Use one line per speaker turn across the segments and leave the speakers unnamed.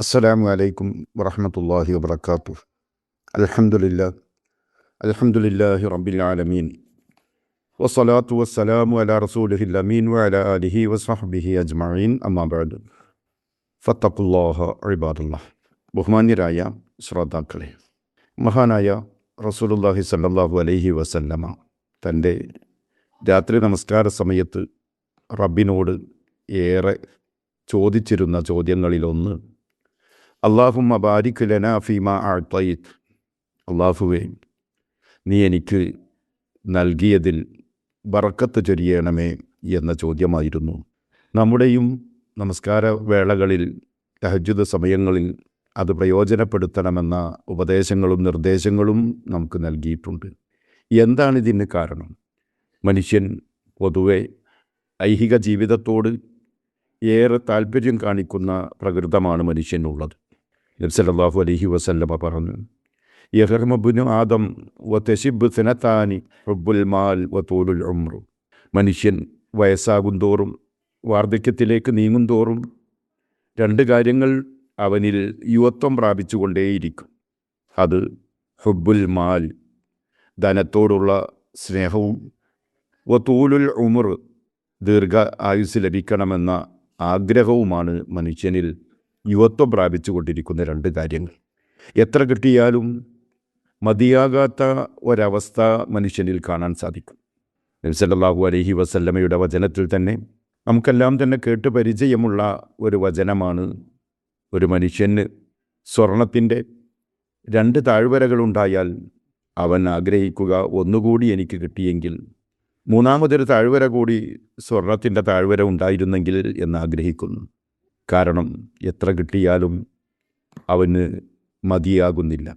അസ്സലാമു അലൈക്കും വറഹമത്തല്ലാഹി വബർക്കാത്തു അലഹമുല്ല റബ്ബിൽ ആലമീൻ. വസ്സലാത്തു വസ്സലാമു അലാ റസൂലിഹിൽ അമീൻ വഅല ആലിഹി വസ്ഹബിഹി അജ്മഈൻ. അമ്മാബാദ് ഫത്തഖുല്ലാഹ ഇബാദുല്ലാഹ്. ബഹുമാന്യരായ ശ്രോതാക്കളെ മഹാനായ റസൂലുള്ളാഹി സല്ലല്ലാഹു അലൈഹി വസല്ലമ തന്റെ രാത്രി നമസ്കാര സമയത്ത് റബ്ബിനോട് ഏറെ ചോദിച്ചിരുന്ന ചോദ്യങ്ങളിലൊന്ന് അള്ളാഹുമ്മ ബാരിക് ലന ഫീമ ആഴ്ത്തയിത്ത് അള്ളാഹുവേ നീ എനിക്ക് നൽകിയതിൽ ബറക്കത്ത് ചൊരിയണമേ എന്ന ചോദ്യമായിരുന്നു. നമ്മുടെയും നമസ്കാര വേളകളിൽ തഹജുദ് സമയങ്ങളിൽ അത് പ്രയോജനപ്പെടുത്തണമെന്ന ഉപദേശങ്ങളും നിർദ്ദേശങ്ങളും നമുക്ക് നൽകിയിട്ടുണ്ട്. എന്താണ് ഇതിന് കാരണം? മനുഷ്യൻ പൊതുവെ ഐഹിക ജീവിതത്തോട് ഏറെ താല്പര്യം കാണിക്കുന്ന പ്രകൃതമാണ് മനുഷ്യനുള്ളത്. നബ്സല്ലാഹു അലഹി വസല്ലമ പറഞ്ഞു യഹർമബുനു ആദം വ തെഷിബ് സിനത്താനി ഹുബുൽ മാൽ വ തോലുൽ ഉമ്രു മനുഷ്യൻ വയസ്സാകും തോറും വാർദ്ധക്യത്തിലേക്ക് നീങ്ങും തോറും രണ്ട് കാര്യങ്ങൾ അവനിൽ യുവത്വം പ്രാപിച്ചുകൊണ്ടേയിരിക്കും. അത് ഹുബുൽ മാൽ ധനത്തോടുള്ള സ്നേഹവും വ തൂലുൽ ഉമർ ദീർഘ ആയുസ് ലഭിക്കണമെന്ന ആഗ്രഹവുമാണ് മനുഷ്യനിൽ. യുവത്വം പ്രാപിച്ചു കൊണ്ടിരിക്കുന്ന രണ്ട് കാര്യങ്ങൾ. എത്ര കിട്ടിയാലും മതിയാകാത്ത ഒരവസ്ഥ മനുഷ്യനിൽ കാണാൻ സാധിക്കും. നബ്സല്ലാഹു അലഹി വസല്ലമയുടെ വചനത്തിൽ തന്നെ നമുക്കെല്ലാം തന്നെ കേട്ട് പരിചയമുള്ള ഒരു വചനമാണ് ഒരു മനുഷ്യന് സ്വർണത്തിന്റെ രണ്ട് താഴ്വരകളുണ്ടായാൽ അവൻ ആഗ്രഹിക്കുക ഒന്നുകൂടി എനിക്ക് കിട്ടിയെങ്കിൽ മൂന്നാമതൊരു താഴ്വര കൂടി സ്വർണത്തിന്റെ താഴ്വര ഉണ്ടായിരുന്നെങ്കിൽ എന്ന് ആഗ്രഹിക്കുന്നു. കാരണം എത്ര കിട്ടിയാലും അവന് മതിയാകുന്നില്ല.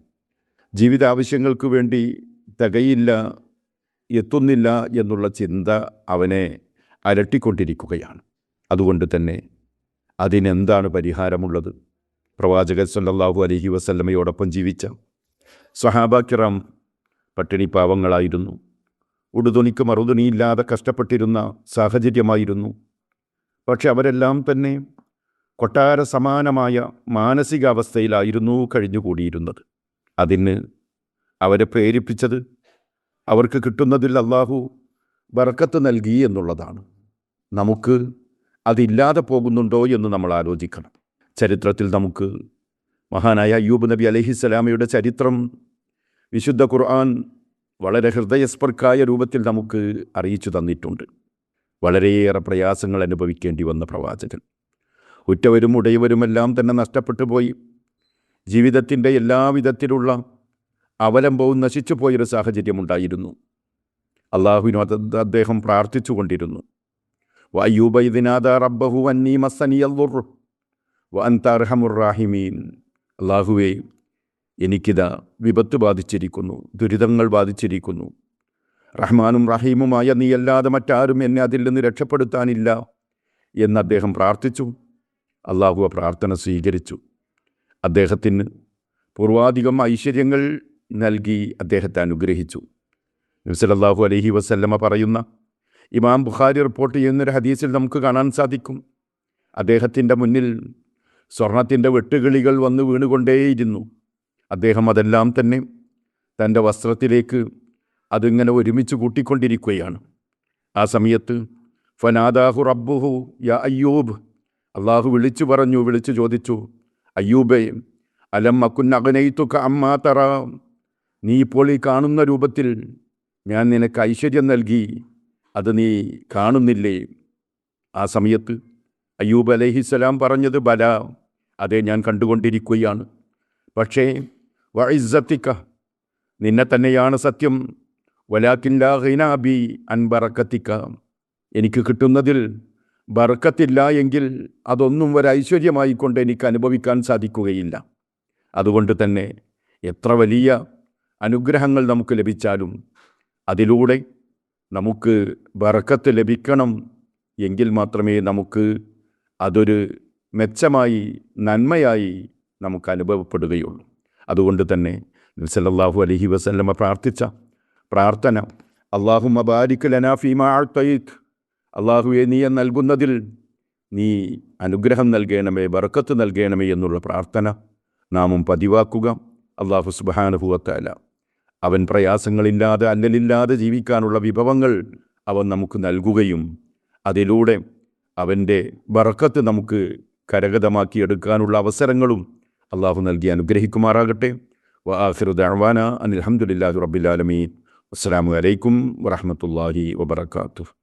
ജീവിതാവശ്യങ്ങൾക്ക് വേണ്ടി തികയില്ല എത്തുന്നില്ല എന്നുള്ള ചിന്ത അവനെ അലട്ടിക്കൊണ്ടിരിക്കുകയാണ്. അതുകൊണ്ട് തന്നെ അതിനെന്താണ് പരിഹാരമുള്ളത്? പ്രവാചകൻ സല്ലാഹു അലഹി വസല്ലമയോടൊപ്പം ജീവിച്ച സ്വഹാബാക്കിറാം പട്ടിണി പാവങ്ങളായിരുന്നു. ഉടുതുണിക്ക് മറുതുണിയില്ലാതെ കഷ്ടപ്പെട്ടിരുന്ന സാഹചര്യമായിരുന്നു. പക്ഷെ അവരെല്ലാം തന്നെ കൊട്ടാര സമാനമായ മാനസികാവസ്ഥയിലായിരുന്നു കഴിഞ്ഞുകൂടിയിരുന്നത്. അതിന് അവരെ പ്രേരിപ്പിച്ചത് അവർക്ക് കിട്ടുന്നതിൽ അള്ളാഹു ബർക്കത്ത് നൽകി എന്നുള്ളതാണ്. നമുക്ക് അതില്ലാതെ പോകുന്നുണ്ടോ എന്ന് നമ്മൾ ആലോചിക്കണം. ചരിത്രത്തിൽ നമുക്ക് മഹാനായ അയ്യൂബ് നബി അലഹിസ്സലാമയുടെ ചരിത്രം വിശുദ്ധ ഖുർആൻ വളരെ ഹൃദയസ്പർക്കായ രൂപത്തിൽ നമുക്ക് അറിയിച്ചു തന്നിട്ടുണ്ട്. വളരെയേറെ പ്രയാസങ്ങൾ അനുഭവിക്കേണ്ടി വന്ന പ്രവാചകൻ. ഉറ്റവരും ഉടയവരുമെല്ലാം തന്നെ നഷ്ടപ്പെട്ടു പോയി ജീവിതത്തിന്റെ എല്ലാവിധത്തിലുള്ള അവലംബവും നശിച്ചു പോയൊരു സാഹചര്യമുണ്ടായിരുന്നു അള്ളാഹുവിനു അത് അദ്ദേഹം പ്രാർത്ഥിച്ചു കൊണ്ടിരുന്നു വയ്യൂബ ഇതിനാദ റബ്ബഹു അന്നീ മസനിയല്ലുർ വ അൻതാർഹമുറാഹിമീൻ അള്ളാഹുവേ എനിക്കിതാ വിപത്ത് ബാധിച്ചിരിക്കുന്നു ദുരിതങ്ങൾ ബാധിച്ചിരിക്കുന്നു. റഹ്മാനും റഹീമുമായ നീയല്ലാതെ മറ്റാരും എന്നെ അതിൽ നിന്ന് രക്ഷപ്പെടുത്താനില്ല എന്ന് അദ്ദേഹം പ്രാർത്ഥിച്ചു. അള്ളാഹു പ്രാർത്ഥന സ്വീകരിച്ചു. അദ്ദേഹത്തിന് പൂർവാധികം ഐശ്വര്യങ്ങൾ നൽകി അദ്ദേഹത്തെ അനുഗ്രഹിച്ചു. നബ്സലല്ലാഹു അലഹി വസല്ലമ പറയുന്ന ഇമാം ബുഖാരി റിപ്പോർട്ട് ചെയ്യുന്നൊരു ഹദീസിൽ നമുക്ക് കാണാൻ സാധിക്കും. അദ്ദേഹത്തിന്റെ മുന്നിൽ സ്വർണത്തിന്റെ വെട്ടുകിളികൾ വന്ന് വീണുകൊണ്ടേയിരുന്നു. അദ്ദേഹം അതെല്ലാം തന്നെ തന്റെ വസ്ത്രത്തിലേക്ക് അതിങ്ങനെ ഒരുമിച്ച് കൂട്ടിക്കൊണ്ടിരിക്കുകയാണ്. ആ സമയത്ത് ഫനാദാഹു റബ്ബുഹു യാ അയ്യൂബ് അള്ളാഹു വിളിച്ചു പറഞ്ഞു വിളിച്ചു ചോദിച്ചു അയ്യൂബേ അലം അക്കുന്നകനയിത്തുക്ക അമ്മാ തറ? നീ ഇപ്പോൾ ഈ കാണുന്ന രൂപത്തിൽ ഞാൻ നിനക്ക് ഐശ്വര്യം നൽകി അത് നീ കാണുന്നില്ലേ? ആ സമയത്ത് അയ്യൂബ് അലഹിസ്സലാം പറഞ്ഞത് ബല അതെ ഞാൻ കണ്ടുകൊണ്ടിരിക്കുകയാണ്. പക്ഷേ വൈസത്തിക്ക നിന്നെ തന്നെയാണ് സത്യം. വലാക്കില്ലാ ഹൈനാബി അൻബറക്കത്തിക്ക എനിക്ക് കിട്ടുന്നതിൽ ബർക്കത്തില്ല എങ്കിൽ അതൊന്നും ഒരു ഐശ്വര്യമായിക്കൊണ്ട് എനിക്ക് അനുഭവിക്കാൻ സാധിക്കുകയില്ല. അതുകൊണ്ട് തന്നെ എത്ര വലിയ അനുഗ്രഹങ്ങൾ നമുക്ക് ലഭിച്ചാലും അതിലൂടെ നമുക്ക് ബർക്കത്ത് ലഭിക്കണം എങ്കിൽ മാത്രമേ നമുക്ക് അതൊരു മെച്ചമായി നന്മയായി നമുക്ക് അനുഭവപ്പെടുകയുള്ളൂ. അതുകൊണ്ട് തന്നെ സല്ലല്ലാഹു അലഹി വസല്ലമ പ്രാർത്ഥിച്ച പ്രാർത്ഥന അള്ളാഹു മബാരിക് ലനാ ഫീമാ ആഴ്ത്തയിത്ത് അള്ളാഹുവെ നീ നൽകുന്നതിൽ നീ അനുഗ്രഹം നൽകണമേ ബറക്കത്ത് നൽകണമേ എന്നുള്ള പ്രാർത്ഥന നാമും പതിവാക്കുക. അള്ളാഹു സുബാനുഭവത്തല അവൻ പ്രയാസങ്ങളില്ലാതെ അല്ലലില്ലാതെ ജീവിക്കാനുള്ള വിഭവങ്ങൾ അവൻ നമുക്ക് നൽകുകയും അതിലൂടെ അവന്റെ ബറക്കത്ത് നമുക്ക് കരഗതമാക്കി എടുക്കാനുള്ള അവസരങ്ങളും അള്ളാഹു നൽകി അനുഗ്രഹിക്കുമാറാകട്ടെ. വആഖിറു ദഅവാന അനിൽ അസ്സാം അലൈക്കും വറഹ്മത്തുള്ളാഹി വബറകാതുഹു.